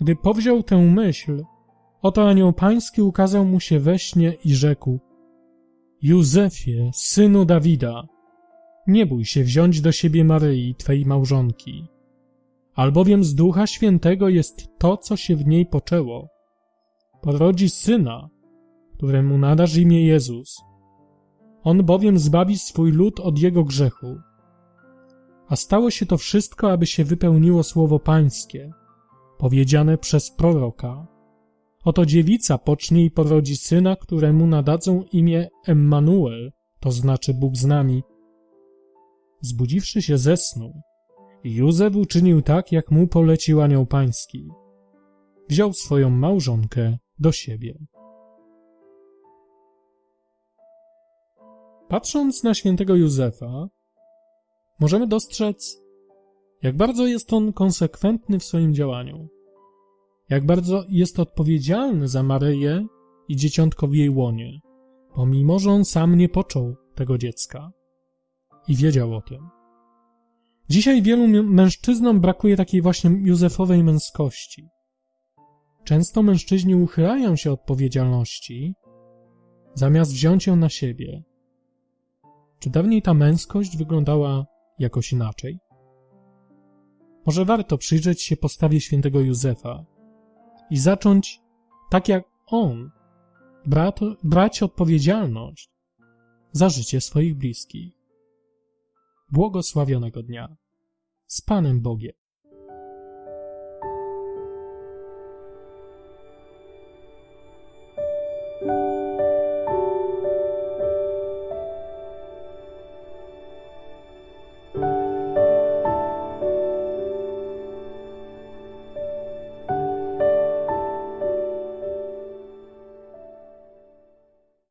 Gdy powziął tę myśl, oto anioł pański ukazał mu się we śnie i rzekł Józefie, synu Dawida, nie bój się wziąć do siebie Maryi, twej małżonki, albowiem z Ducha Świętego jest to, co się w niej poczęło. Porodzi syna, któremu nadasz imię Jezus. On bowiem zbawi swój lud od jego grzechu. A stało się to wszystko, aby się wypełniło słowo pańskie, powiedziane przez proroka. Oto dziewica pocznie i porodzi syna, któremu nadadzą imię Emmanuel, to znaczy Bóg z nami. Zbudziwszy się ze snu, Józef uczynił tak, jak mu polecił anioł pański. Wziął swoją małżonkę do siebie. Patrząc na świętego Józefa, możemy dostrzec, jak bardzo jest on konsekwentny w swoim działaniu, jak bardzo jest odpowiedzialny za Maryję i dzieciątko w jej łonie, pomimo że on sam nie począł tego dziecka i wiedział o tym. Dzisiaj wielu mężczyznom brakuje takiej właśnie Józefowej męskości. Często mężczyźni uchylają się odpowiedzialności, zamiast wziąć ją na siebie. Czy dawniej ta męskość wyglądała jakoś inaczej? Może warto przyjrzeć się postawie świętego Józefa i zacząć, tak jak on, brać, brać odpowiedzialność za życie swoich bliskich. Błogosławionego dnia. Z Panem Bogiem.